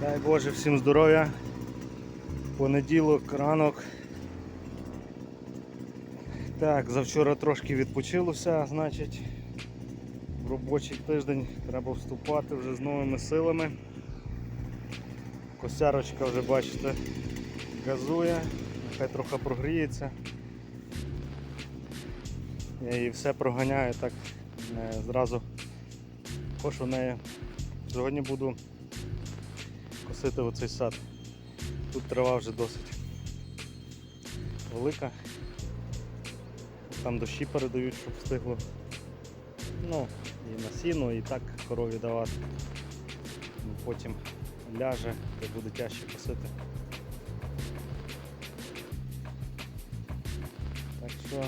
Дай Боже всім здоров'я. Понеділок, ранок. Так, завчора трошки відпочилося, значить, в робочий тиждень треба вступати вже з новими силами. Косярочка вже бачите газує, нехай трохи прогріється. Я її все проганяю так не зразу кошу нею. Сьогодні буду косити оцей сад. Тут трава вже досить велика. Там дощі передають, щоб встигло. Ну, і на сіно, і так корові давати. Ну, Потім ляже, то буде тяжче косити. Так що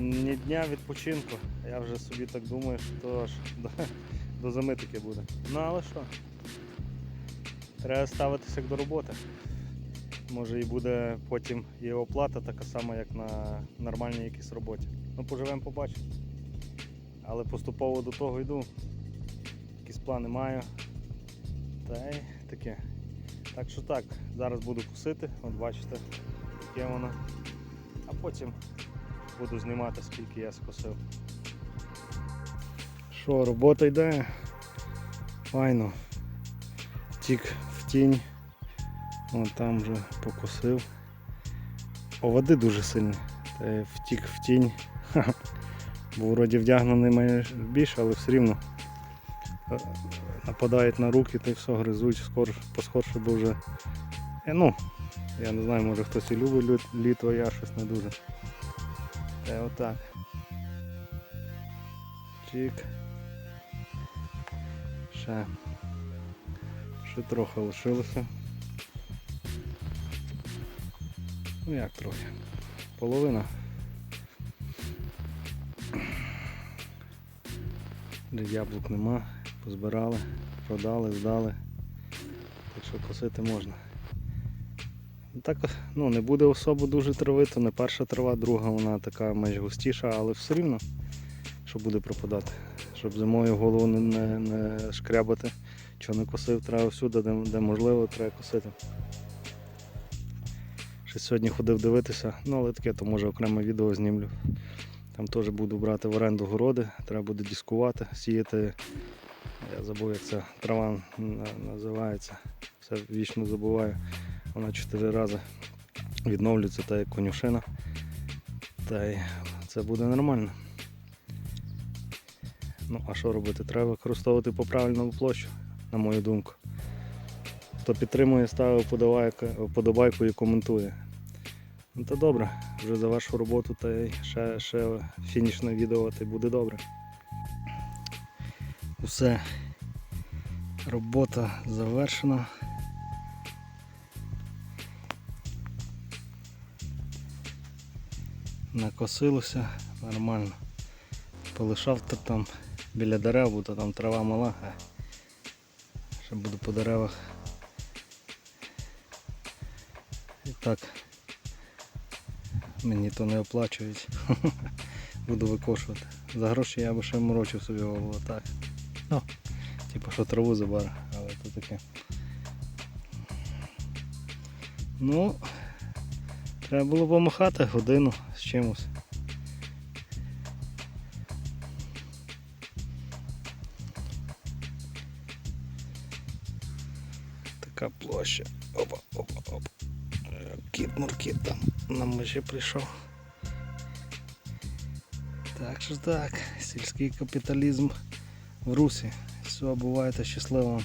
ні дня відпочинку. Я вже собі так думаю, що аж до, до зими таке буде. Ну але що? Треба ставитися як до роботи. Може і буде потім і оплата така сама, як на нормальній якійсь роботі. Ну поживемо, побачимо. Але поступово до того йду. Якісь плани маю. Та й таке. Так що так, зараз буду косити, от бачите, яке воно. А потім буду знімати, скільки я скосив. Що, робота йде? Файно. Втік в тінь. Вон там вже покосив. О, води дуже сильні. Втік в тінь. Ха-ха. Був вроді вдягнений більше, але все рівно е, нападають на руки та й все гризуть, скоро, поскорше бо вже. Е, ну, я не знаю, може хтось і любить лю- літо, я щось не дуже. Й отак. Чик. Ще. Ще трохи лишилося. Ну як трохи? Половина. Яблук нема, позбирали, продали, здали. Так що косити можна. Так, ну, не буде особо дуже травито, не перша трава, друга вона така майже густіша, але все рівно, що буде пропадати. Щоб зимою голову не, не шкрябати, що не косив, треба всюди, де, де можливо, треба косити. Ще сьогодні ходив дивитися, ну але таке, то може окреме відео знімлю. Там теж буду брати в оренду городи, треба буде дискувати, сіяти. Я забув, як ця трава називається. Все вічно забуваю. Вона чотири рази відновлюється, та як конюшина. Та й це буде нормально. Ну, а що робити? Треба використовувати по правильному площу, на мою думку. Хто підтримує, ставить вподобайку, і коментує. Ну то добре, вже за вашу роботу та ще, ще фінішне відео та й буде добре. Усе. Робота завершена. Накосилося нормально. Полишав то там біля дерев, бо то там трава мала. Ще буду по деревах. І так мені то не оплачують. Буду викошувати. За гроші я би ще морочив собі голову так. Ну, типу, що траву забар, але то таке. Ну, треба було помахати годину з чимось. Така площа. Опа, опа, опа. Е, Кіт Муркіт там на межі прийшов. Так що так, сільський капіталізм в Русі. Все, бувайте щасливо.